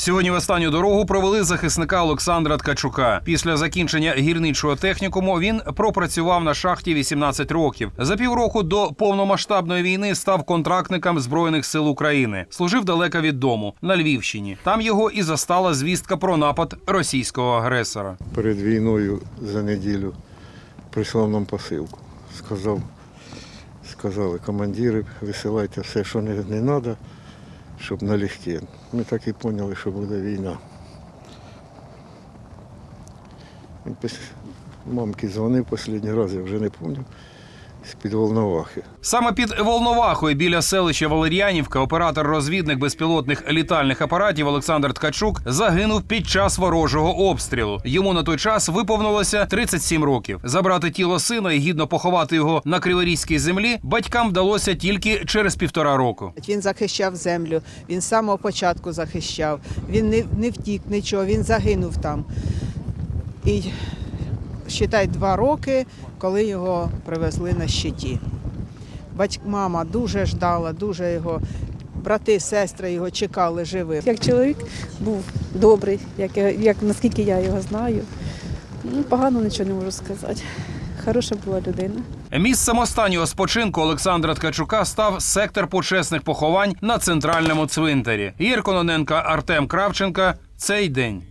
Сьогодні в останню дорогу провели захисника Олександра Ткачука. Після закінчення гірничого технікуму він пропрацював на шахті 18 років. За півроку до повномасштабної війни став контрактником збройних сил України. Служив далеко від дому на Львівщині. Там його і застала звістка про напад російського агресора. перед війною за неділю прислав нам посилку. Сказав, сказали, командири, висилайте все, що не, треба, щоб налегке. Ми так і поняли, що буде війна. Мамки дзвонив останній раз, я вже не пам'ятаю, з-під Волновахи. Саме під Волновахою біля селища Валер'янівка оператор-розвідник безпілотних літальних апаратів Олександр Ткачук загинув під час ворожого обстрілу. Йому на той час виповнилося 37 років. Забрати тіло сина і гідно поховати його на криворізькій землі батькам вдалося тільки через півтора року. Він захищав землю, він з самого початку захищав. Він не, не втік нічого, він загинув там. І считай два роки, коли його привезли на щиті. Батьк, мама дуже ждала, дуже його. Брати, сестри його чекали живим. Як чоловік був добрий, як, як наскільки я його знаю. Ну, погано нічого не можу сказати. Хороша була людина. Місцем останнього спочинку Олександра Ткачука став сектор почесних поховань на центральному цвинтарі. Ігор Кононенко, Артем Кравченка. Цей день.